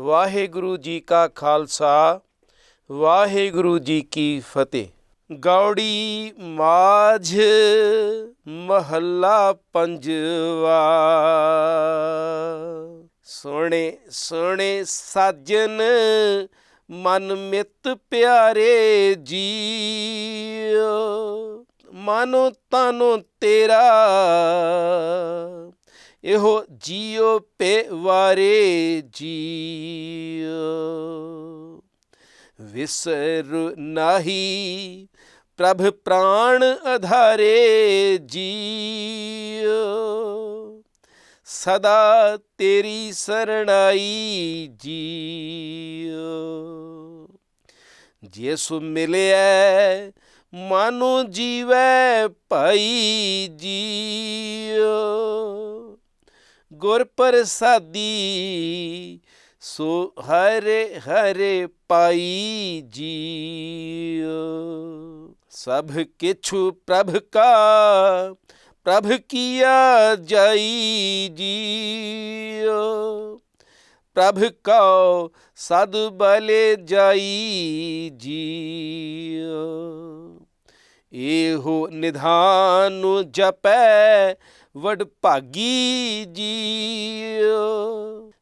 ਵਾਹਿਗੁਰੂ ਜੀ ਕਾ ਖਾਲਸਾ, ਵਾਹਿਗੁਰੂ ਜੀ ਕੀ ਫਤਿਹ। ਗੌੜੀ ਮਾਝ ਮਹੱਲਾ ਪੰਜਵਾ। ਸੋਹਣੇ ਸੋਹਣੇ ਸਾਜਨ ਮਨ ਮਿੱਤ ਪਿਆਰੇ ਜੀਓ, ਮਨੋ ਤਾਨੋ ਤੇਰਾ ਇਹੋ ਜੀਓ ਪੇ ਵਾਰੇ ਜੀਓ ਵਿਸਰ ਨਾਹੀ ਪ੍ਰਭ ਪ੍ਰਾਣ ਅਧਾਰੇ ਜੀਓ ਸਦਾ ਤੇਰੀ ਸਰਣਾਈ ਜੀਓ ਜਿਸੁ ਮਿਲਿਆ ਮਾਨੋ ਜੀਵੈ ਭਾਈ ਜੀਓ ਗੁਰ ਪ੍ਰਸਾਦੀ ਸੋ ਹਰੇ ਹਰੇ ਪਾਈ ਜੀਓ ਸਭ ਕਿਛੁ ਪ੍ਰਭ ਕਾ ਪ੍ਰਭ ਕੀਆ ਜਾਈ ਜੀਓ ਪ੍ਰਭ ਕਉ ਸਦ ਬਲੇ ਜਾਈ ਜੀਓ ਇਹੋ ਨਿਧਾਨ ਜਪੈ ਵਡ ਭਾਗੀ ਜੀਓ,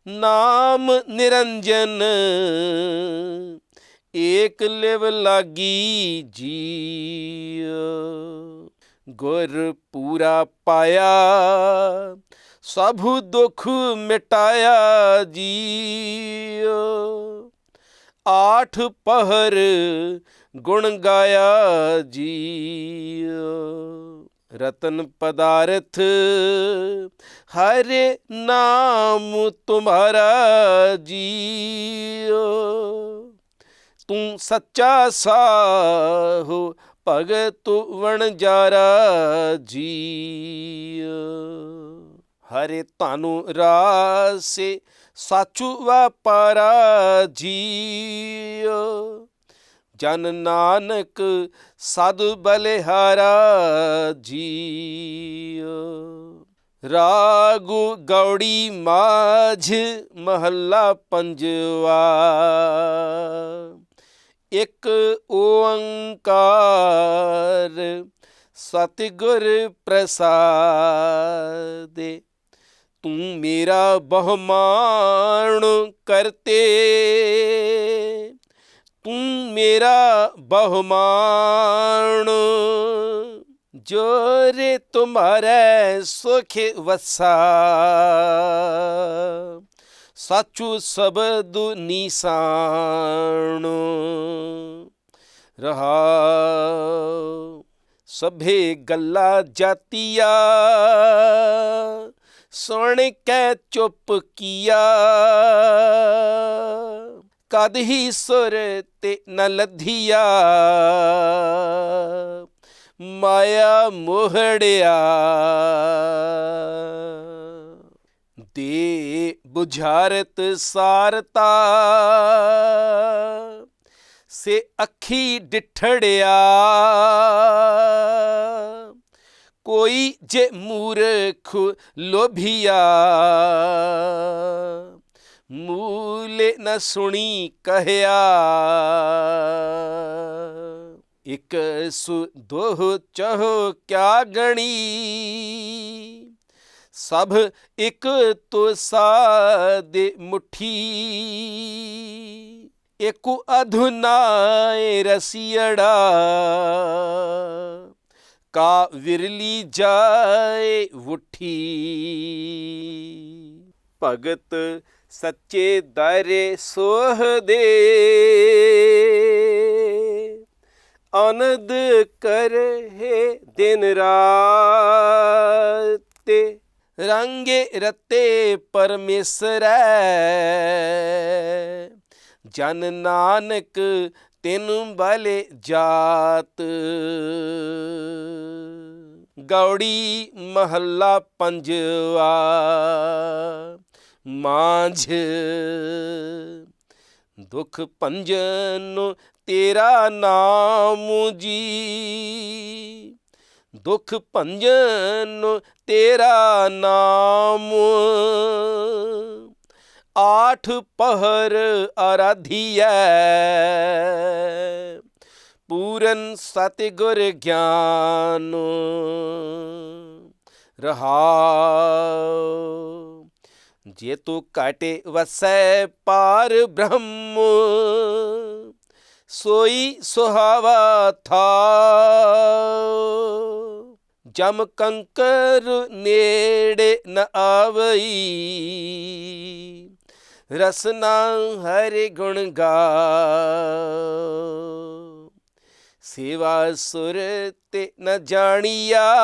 ਨਾਮ ਨਿਰੰਜਨ, ਏਕ ਲਿਵ ਲਾਗੀ ਜੀਓ। ਗੁਰ ਪੂਰਾ ਪਾਇਆ, ਸਭ ਦੁੱਖ ਮਿਟਾਇਆ ਜੀਓ। ਆਠ ਪਹਰ ਗੁਣ ਗਾਇਆ ਜੀਓ ਰਤਨ ਪਦਾਰਥ, ਹਰੇ ਨਾਮ ਤੁਮਾਰਾ ਜੀਓ। ਤੂੰ ਸੱਚਾ ਸਾਹੋ, ਭਗਤ ਵਣਜਾਰਾ ਜੀਓ। ਹਰੇ ਤਾਨੂੰ ਰਾਸੇ, ਸਾਚੂ ਵਾਪਾਰਾ ਜੀਓ। ਜਨ ਨਾਨਕ ਸਦ ਬਲਿਹਾਰਾ ਜੀਓ ਰਾਗੂ ਗੌੜੀ ਮਾਝ ਮਹੱਲਾ ਪੰਜਵਾ। ਇਕ ਓੰਕਾਰ ਸਤਿਗੁਰ ਪ੍ਰਸਾਦੇ। ਤੂੰ ਮੇਰਾ ਬਹੁਮਾਨ ਕਰਤੇ। ਤੂੰ ਮੇਰਾ ਬਹੁਮਾਨ। ਜੋਰੇ ਤੁਮਾਰੇ ਸੁਖ ਵਸਾ। ਸਾਚੂ ਸਬਦ ਨੀਸਾਨ। ਰਹਾ ਸਭੇ ਗੱਲਾ ਜਾਤੀਆ। ਸੁਣ ਕੇ ਚੁੱਪ ਕੀਆ। ਕਦ ਹੀ ਸੁਰ ਤੇ ਨ ਲੱਧੀਆ ਮਾਇਆ ਮੋਹੜਿਆ। ਦੇ ਬੁਝਾਰਤ ਸਾਰਤਾ। ਸੇ ਅੱਖੀ ਡਿਠੜਿਆ। ਕੋਈ ਜੇ ਮੂਰਖ ਲੋਭੀਆ। ਮੂਲੇ ਨ ਸੁਣੀ ਕਹਿਆ। ਇਕ ਸੁ ਦੋਹ ਚਹ ਕਿਆ ਗਣੀ। ਸਭ ਇਕ ਤੁਸਾਦੇ ਮੁਠੀ। ਏਕੁ ਅਧੁਨਾਏ ਰਸੀੜਾ ਕਾ ਵਿਰਲੀ ਜਾਏ ਉਠੀ ਭਗਤ ਸੱਚੇ ਦਾਇਰੇ ਸੋਹ ਦੇ। ਆਨੰਦ ਕਰਹਿ ਦਿਨ ਰਾਤੇ, ਰੰਗੇ ਰਤੇ ਪਰਮੇਸ਼ਰੈ ਜਨ ਨਾਨਕ ਤੈਨੂੰ ਬਲੇ ਜਾਤ। ਗੌੜੀ ਮਹੱਲਾ ਪੰਜਵਾ। ਮਾਂਝ। ਦੁਖ ਭੰਜਨ ਤੇਰਾ ਨਾਮ ਜੀ। ਦੁਖ ਭੰਜਨ ਤੇਰਾ ਨਾਮ। ਆਠ ਪਹਰ ਆਰਾਧੀਐ। ਪੂਰਨ ਸਤਿਗੁਰ ਗਿਆਨ ਰਹਾਉ। ਜੇ ਤੂੰ ਕਾਟੇ ਵਸੈ ਪਾਰ ਬ੍ਰਹਮ, ਸੋਈ ਸੁਹਾਵਾ ਥਾ। ਜਮ ਕੰਕਰ ਨੇੜੇ ਨ ਆਵਈ, ਰਸਨਾ ਹਰਿ ਗੁਣ ਗਾਓ ਸੇਵਾ ਸੁਰ ਤੇ ਨ ਜਾਣੀਆ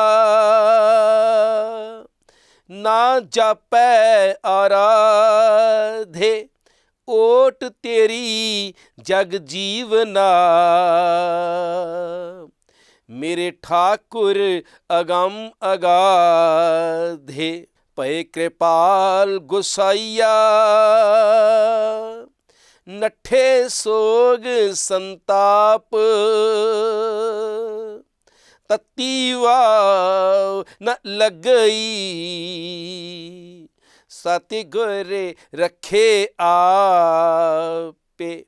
ਨਾ ਜਾਪੈ ਆਰਾਧੇ, ਓਟ ਤੇਰੀ ਜਗ ਜੀਵਨਾ। ਮੇਰੇ ਠਾਕੁਰ ਅਗੰਮ ਅਗਾਧੇ ਪਏ ਕਿਰਪਾਲ ਗੁਸਾਈਆ। ਨੱਠੇ ਸੋਗ ਸੰਤਾਪ ਤੱਤੀ ਵਾਵ ਨ ਲੱਗਈ। ਸਤਿਗੁਰ ਰੱਖੇ ਆਪੇ।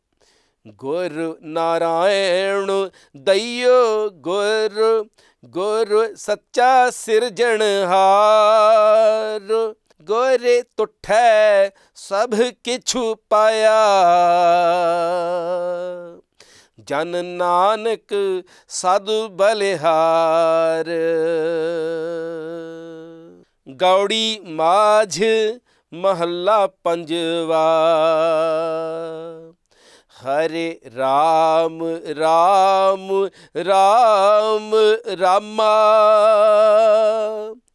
ਗੁਰ ਨਾਰਾਇਣ ਦਈਓ ਗੁਰ ਗੁਰ ਸੱਚਾ ਸਿਰਜਣਹਾਰ ਗੋਰੇ ਤੁਠੈ ਸਭ ਕਿਛੁ ਪਾਇਆ। ਜਨ ਨਾਨਕ ਸਾਧੂ ਬਲਿਹਾਰ। ਗੌੜੀ ਮਾਝ ਮਹੱਲਾ ਪੰਜਵਾ। ਹਰੇ ਰਾਮ ਰਾਮ ਰਾਮ, ਰਾਮਾ।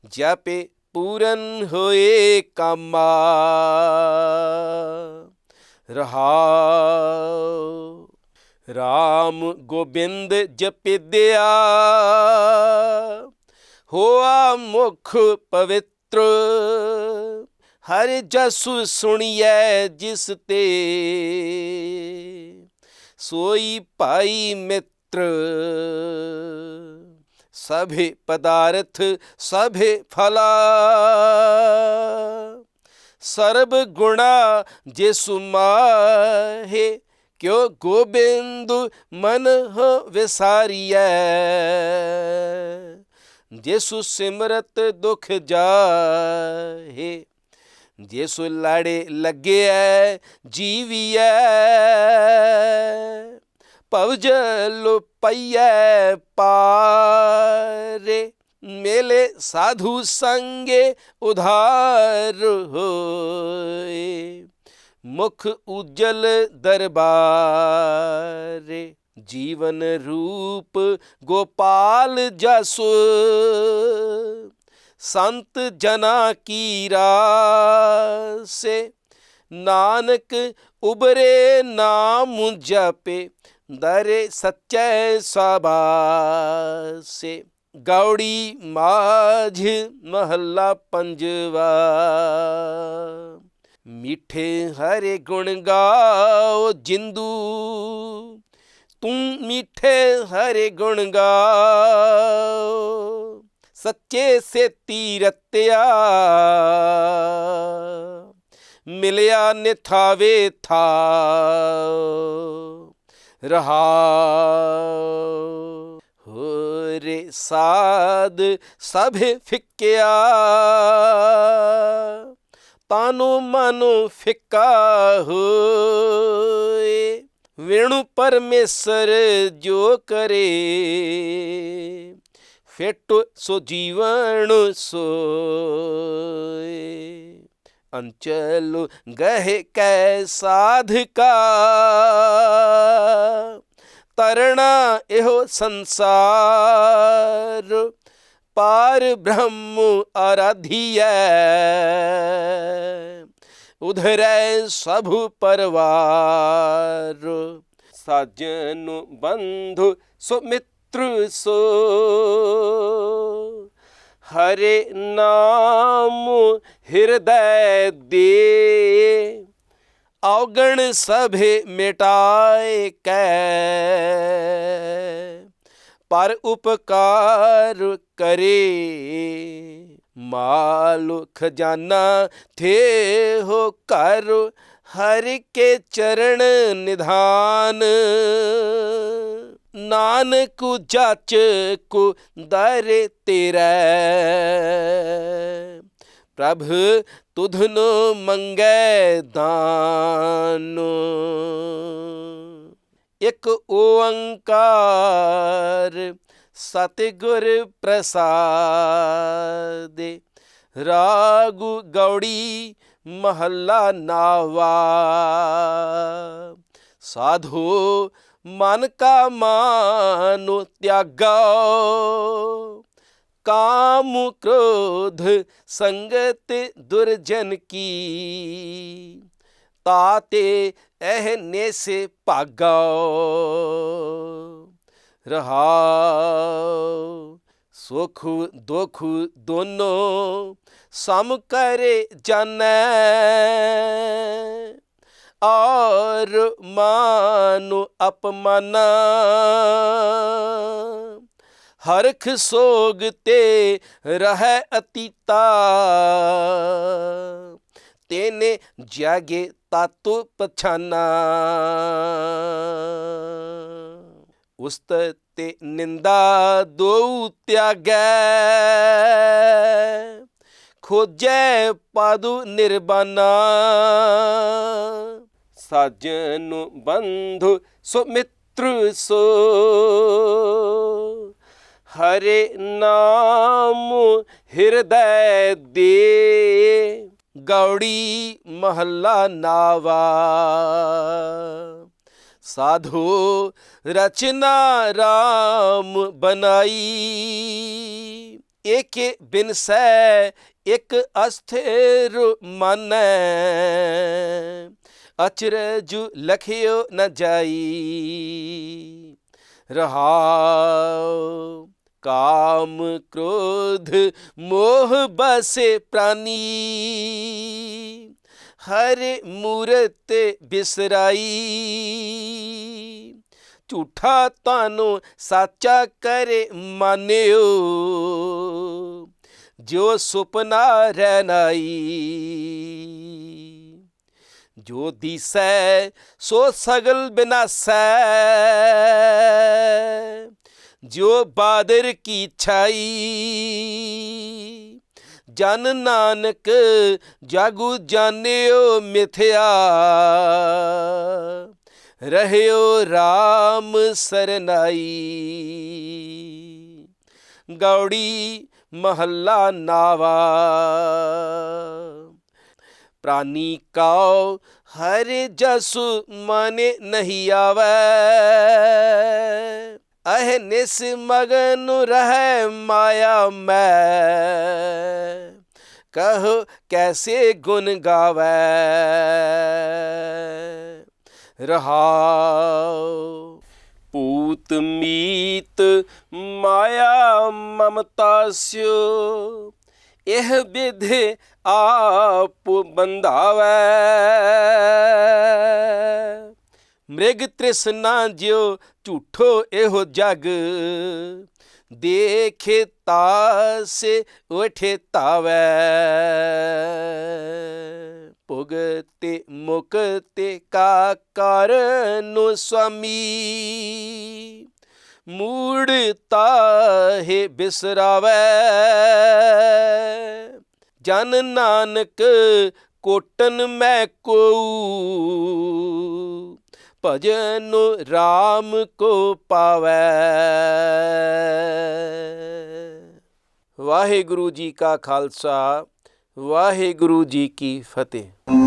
ਜਪੇ ਪੂਰਨ ਹੋਏ ਕਾਮਾ। ਰਹਾਉ। ਰਾਮ ਗੋਬਿੰਦ ਜਪਿਦਿਆ, ਹੋਆ ਮੁਖ ਪਵਿੱਤਰ, ਹਰ ਜਸੁ ਸੁਣੀਐ ਜਿਸ ਤੇ। ਸੋਈ ਭਾਈ ਮਿੱਤਰ, ਸਭੇ ਪਦਾਰਥ, ਸਭੇ ਫਲਾ। ਸਰਬ ਗੁਣਾ ਜਿਸੁ ਮਾਹੇ ਕਿਉ ਗੋਬਿੰਦ ਮਨ ਹੋ ਵਿਸਾਰੀਐ? ਜਿਸੁ ਸਿਮਰਤ ਦੁਖ ਜਾਹੇ, ਜਿਸੁ ਲੜੇ ਲੱਗਿਐ, ਜੀਵੀਐ। ਭਵ ਜਲ ਪਈਐ ਪਾਰੇ, ਮੇਲੇ ਸਾਧੂ ਸੰਗੇ ਉਧਾਰ ਹੋਏ। ਮੁਖ ਉਜਲ ਦਰਬਾਰੇ, ਜੀਵਨ ਰੂਪ ਗੋਪਾਲ ਜਸੁ। ਸੰਤ ਜਨਾ ਕੀ ਰਾਸੇ, ਨਾਨਕ ਉਬਰੇ ਨਾਮ ਜਪੇ, ਦਰੇ ਸੱਚੈ ਸਬਾਸੇ। ਗੌੜੀ ਮਾਝ ਮਹੱਲਾ ਪੰਜਵਾ। ਮਿੱਠੇ ਹਰੇ ਗੁਣ ਗਾਓ ਜਿੰਦੂ। ਤੂੰ ਮਿੱਠੇ ਹਰੇ ਗੁਣ ਗਾਓ, ਸੱਚੇ ਸੇਤੀ ਰਤਿਆ। ਮਿਲਿਆ ਨਿਥਾਵੇ ਥਾ ਰਹਾ ਹੋਰੇ ਸਾਧ ਸਭੇ ਫਿੱਕਿਆ। ਤਾਨੂ ਮਨੁ ਫਿੱਕਾ ਹੋਏ। ਵੇਣੂ ਪਰਮੇਸ਼ਰ ਜੋ ਕਰੇ। ਫਿੱਟ ਸੋ ਜੀਵਨ ਸੋਏ। ਅੰਚਲ ਗਹਿ ਕੈ ਸਾਧਕਾ। ਤਰਣਾ ਇਹੋ ਸੰਸਾਰ। ਪਾਰ ਬ੍ਰਹਮ ਆਰਾਧੀਐ ਉਧਰੈ ਸਭ ਪਰਵਾਰ ਸਾਜਨ ਬੰਧੁ ਸੁਮਿਤ੍ਰ ਸੋ ਹਰੇ ਨਾਮ ਹਿਰਦੈ ਦੇ ਔਗਣ ਸਭੇ ਮਿਟਾਏ ਕੈ ਪਰ ਉਪਕਾਰ ਕਰੇ ਮਾਲ ਖਜ਼ਾਨਾ ਥੇ ਹੋ ਕਰ ਹਰਿ ਕੇ ਚਰਨ ਨਿਧਾਨ। ਨਾਨਕ ਜਾਚ ਕੋ ਦਰ ਤੇਰਾ। ਪ੍ਰਭ ਤੁਧਨੁ ਮੰਗੈ ਦਾਨ। ਇਕ ਓੰਕਾਰ ਸਤਿਗੁਰ ਪ੍ਰਸਾਦਿ। ਰਾਗੁ ਗੌੜੀ ਮਹੱਲਾ ਨਾਵਾ। ਸਾਧੂ ਮਨ ਕਾ ਮਾਨੁ ਤਿਆਗੋ। ਕਾਮ ਕ੍ਰੋਧ ਸੰਗਤ ਦੁਰਜਨ ਕੀ। ਤਾਤੇ ਇਹ ਨੇਸੇ ਭਾਗਾਓ ਰਹਾਉ ਸੁਖ ਦੁਖ ਦੋਨੋਂ ਸਮ ਕਰੇ ਜਾਣੈ ਔਰ ਮਾਨੁ ਅਪਮਾਨਾ। ਹਰਖ ਸੋਗ ਤੇ ਰਹਿ ਅਤੀਤਾ। ਤੇਨੇ ਜਾਗੇ ਤਾਤੁ ਪਛਾਨਾ। ਉਸਤ ਤੇ ਨਿੰਦਾ ਦੋ ਤਿਆਗੈ। ਖੋਜੈ ਪਾਦੂ ਨਿਰਬਾਨਾ। ਸਾਜਨ ਬੰਧੁ ਸੋ ਮਿੱਤਰ ਸੋ। ਹਰੇ ਨਾਮ ਹਿਰਦੈ ਦੇ। ਗੌੜੀ ਮਹੱਲਾ ਨਾਵਾ। ਸਾਧੂ ਰਚਨਾ ਰਾਮ ਬਨਾਈ ਏਕੇ ਬਿਨ ਸੈ ਇਕ ਅਸਥਿਰ ਮਨੈ ਅਚਰਜੁ ਲਖਿਓ ਨ ਜਾਈ। ਰਹਾਉ ਕਾਮ ਕ੍ਰੋਧ ਮੋਹ ਬਸੇ ਪ੍ਰਾਨੀ। ਹਰ ਮੂਰਤ ਬਿਸਰਾਈ। ਝੂਠਾ ਤਾਨੂੰ ਸਾਚਾ ਕਰੇ ਮਾਨਿਓ, ਜੋ ਸੁਪਨਾ ਰਹਿਨਾਈ। ਜੋ ਦਿਸੈ, ਸੋ ਸਗਲ ਬਿਨਾਸੈ। ਜੋ ਬਾਦਰ ਕੀ ਛਾਈ ਜਨ ਨਾਨਕ ਜਾਗੂ ਜਾਣਿਓ ਮਿਥਿਆ। ਰਹਿਓ RAM ਸਰਨਾਈ। ਗੌੜੀ ਮਹੱਲਾ ਨਾਵਾ। ਪ੍ਰਾਨੀ ਕਾਉ ਹਰ ਜਸ ਮਨ ਨਹੀਂ ਆਵੈ। ਅਹ ਨਿਸ ਮਗਨ ਰਹਿ ਮਾਇਆ ਮੈਂ। ਕਹੋ ਕੈਸੇ ਗੁਣ ਗਾਵੈ। ਰਹਾਉ। ਭੂਤ ਮੀਤ ਮਾਇਆ ਮਮਤਾ ਸਿਓ। ਇਹ ਵਿਧ ਆਪ ਬੰਧਾਵੈ। ਮ੍ਰਿਗ ਤ੍ਰਿਸ਼ਨਾ ਜਿਉ ਝੂਠੋ ਇਹੋ ਜਗ। ਦੇਖੇ ਤਾਸੇ ਉਠੇ ਤਾਵੈ। ਭੁਗਤੇ ਮੁਕਤੇ ਕਾ ਕਰਨੁ ਸੁਆਮੀ। ਮੂੜ ਤਾਹੇ ਬਿਸਰਾਵੈ। ਜਨ ਨਾਨਕ ਕੋਟਨ ਮੈਂ ਕੋਊ। ਭਜਨ ਰਾਮ ਕੋ ਪਾਵੈ। ਵਾਹਿਗੁਰੂ ਜੀ ਕਾ ਖਾਲਸਾ ਵਾਹਿਗੁਰੂ ਜੀ ਕੀ ਫਤਿਹ।